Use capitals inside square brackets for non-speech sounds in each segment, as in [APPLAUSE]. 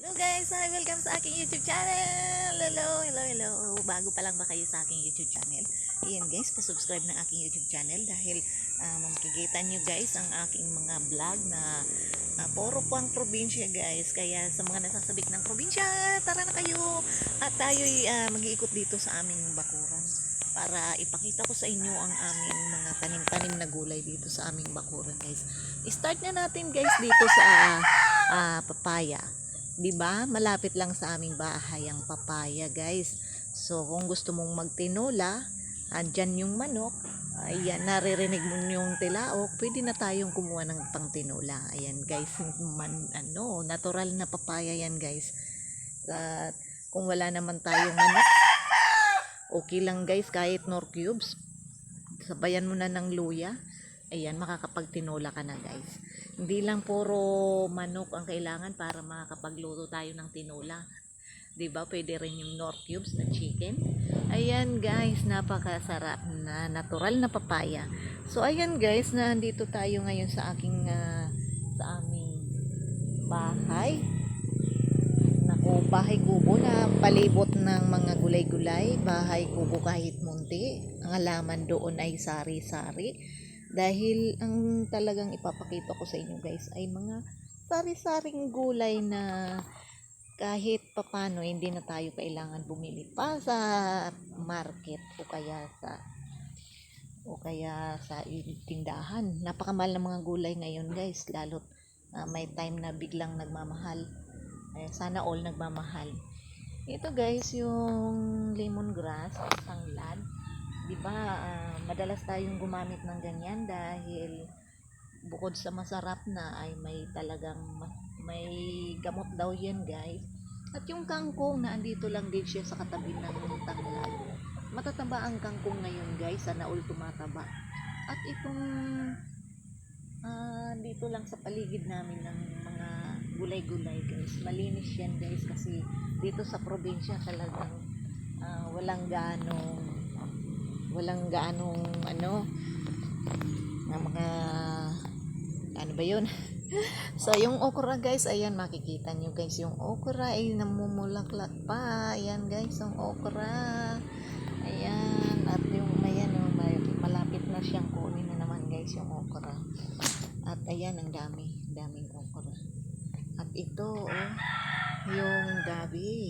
Hello guys, hi, welcome sa aking YouTube channel. Hello, hello, hello. Bago pa lang ba kayo sa aking YouTube channel? Ayan guys, pa-subscribe ng aking YouTube channel dahil uh, makikita nyo guys ang aking mga vlog na uh, puro po ang probinsya guys. Kaya sa mga nasasabik ng probinsya, tara na kayo. At tayo'y uh, mag-iikot dito sa aming bakuran para ipakita ko sa inyo ang aming mga tanim-tanim na gulay dito sa aming bakuran guys. I-start na natin guys dito sa uh, papaya. 'Di ba? Malapit lang sa aming bahay ang papaya, guys. So, kung gusto mong magtinola, andyan yung manok. Ayan, naririnig mo yung tilaok, pwede na tayong kumuha ng pangtinola. Ayan, guys, man, ano, natural na papaya yan, guys. At kung wala naman tayong manok, okay lang, guys, kahit nor cubes. Sabayan mo na ng luya. Ayan, makakapagtinola ka na, guys. Hindi lang puro manok ang kailangan para makakapagluto tayo ng tinola. 'Di ba? Pwede rin yung nor cubes na chicken. Ayan guys, napakasarap na natural na papaya. So ayan guys, nandito tayo ngayon sa aking ah, sa aming bahay. Naku, bahay kubo na palibot ng mga gulay-gulay, bahay kubo kahit munti. Ang halaman doon ay sari-sari dahil ang talagang ipapakita ko sa inyo guys ay mga sari-saring gulay na kahit papano hindi na tayo kailangan bumili pa sa market o kaya sa o kaya sa tindahan. Napakamahal ng mga gulay ngayon guys, lalo uh, may time na biglang nagmamahal. Ay, sana all nagmamahal. Ito guys, yung lemongrass, tanglad 'di ba? Uh, madalas tayong gumamit ng ganyan dahil bukod sa masarap na ay may talagang may gamot daw 'yan, guys. At yung kangkong na andito lang din siya sa katabi ng tanglad. Matataba ang kangkong ngayon, guys, sana all tumataba. At itong uh, dito lang sa paligid namin ng mga gulay-gulay, guys. Malinis 'yan, guys, kasi dito sa probinsya talagang uh, walang ganong walang gaanong ano na mga ano ba yun? [LAUGHS] So yung okra guys ayan makikita nyo guys yung okra ay namumulaklak pa. Ayan guys yung okra. Ayan at yung ayan oh, malapit na siyang kunin na naman guys yung okra. At ayan ang dami daming okra. At ito oh, yung gabi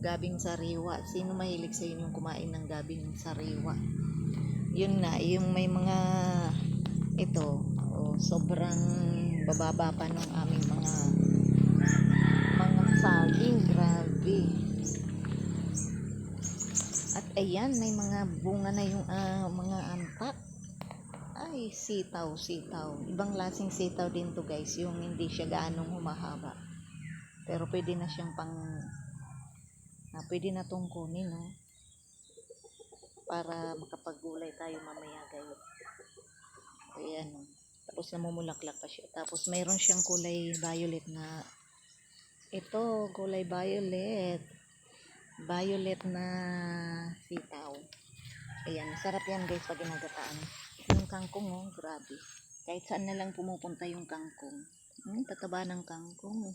gabing sariwa. Sino mahilig sa inyo kumain ng gabing sariwa? Yun na, yung may mga ito, oh, sobrang bababa pa ng aming mga mga saging, grabe. At ayan, may mga bunga na yung uh, mga antak. Ay, sitaw, sitaw. Ibang lasing sitaw din to guys, yung hindi siya gaanong humahaba. Pero pwede na siyang pang na pwede na tong kunin no? Para makapaggulay tayo mamaya guys. Ayan no? Tapos namumulaklak pa siya. Tapos mayroon siyang kulay violet na ito kulay violet. Violet na sitaw. Ayan sarap yan guys pag ginagataan. Yung kangkong oh grabe. Kahit saan na lang pumupunta yung kangkong. Hmm, tataba ng kangkong.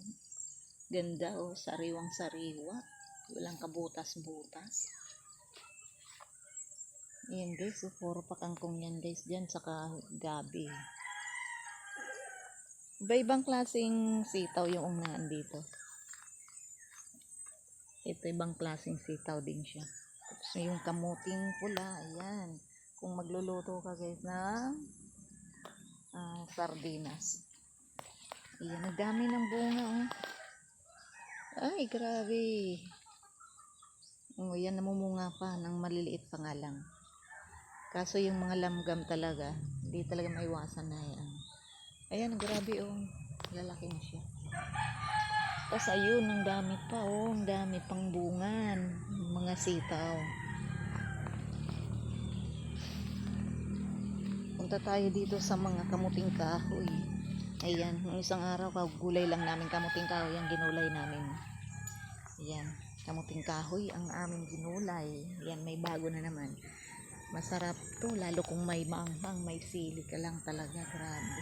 Ganda oh sariwang sariwa walang kabutas-butas. Yan guys so puro pa kangkong yan guys dyan saka gabi. Iba-ibang klaseng sitaw yung nandito ito ibang klaseng sitaw din siya. Tapos yung kamuting pula ayan. Kung magluluto ka guys na uh, sardinas. Ayan ang dami ng bunga oh. ay grabe Oh, yan namumunga pa ng maliliit pa nga lang. Kaso yung mga lamgam talaga, hindi talaga maiwasan na yan. Ayan, grabe oh. Lalaki na siya. Tapos ayun, ang dami pa oh. Ang dami pang bungan. Mga sitaw. Punta tayo dito sa mga kamuting kahoy. Ayan, yung isang araw, gulay lang namin kamuting kahoy ang ginulay namin. Ayan kamuting kahoy ang aming ginulay yan may bago na naman masarap to lalo kung may maanghang may sili ka lang talaga grabe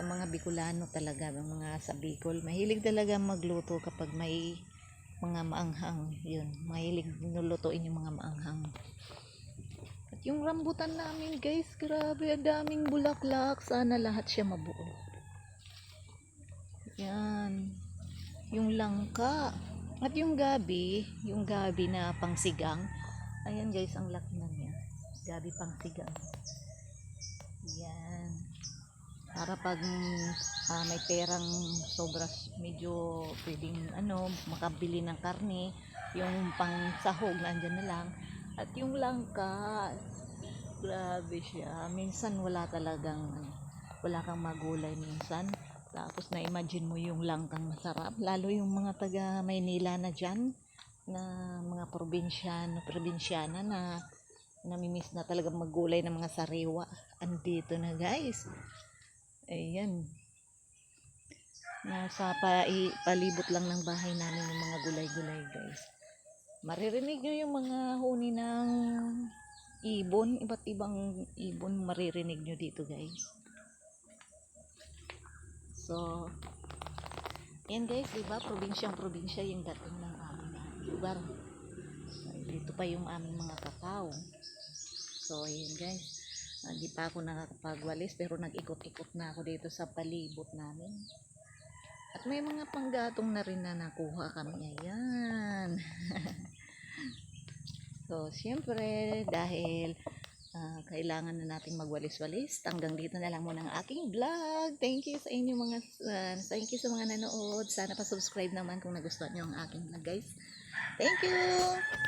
Ang mga Bicolano talaga, ang mga sa Bicol. Mahilig talaga magluto kapag may mga maanghang. Yun, mahilig nulutuin yung mga maanghang. At yung rambutan namin guys, grabe, ang daming bulaklak. Sana lahat siya mabuo. Yan. Yung langka. At yung gabi, yung gabi na pangsigang. Ayan guys, ang laki na niya. Gabi pangsigang. Yan. Para pag ah, may perang sobra medyo pwedeng ano, makabili ng karne, yung pang sahog nandyan na lang. At yung langka, grabe siya. Minsan wala talagang wala kang magulay minsan. Tapos na-imagine mo yung langkang masarap. Lalo yung mga taga Maynila na dyan, na mga probinsyano, probinsyana na namimiss na talaga maggulay ng mga sariwa. Andito na guys. Ayan. Nasa pa, palibot lang ng bahay namin yung mga gulay-gulay guys. Maririnig nyo yung mga huni ng ibon. Iba't ibang ibon maririnig nyo dito guys. So, yan guys, di ba? Probinsyang probinsya yung dating ng aming lugar. Dito pa yung aming mga kakao. So, yan guys. Hindi pa ako nakakapagwalis pero nag-ikot-ikot na ako dito sa palibot namin. At may mga panggatong na rin na nakuha kami. Ayan. [LAUGHS] so, siyempre, dahil ah, kailangan na nating magwalis-walis, hanggang dito na lang muna ang aking vlog. Thank you sa inyo mga, ah, thank you sa mga nanood. Sana pa-subscribe naman kung nagustuhan nyo ang aking vlog, guys. Thank you!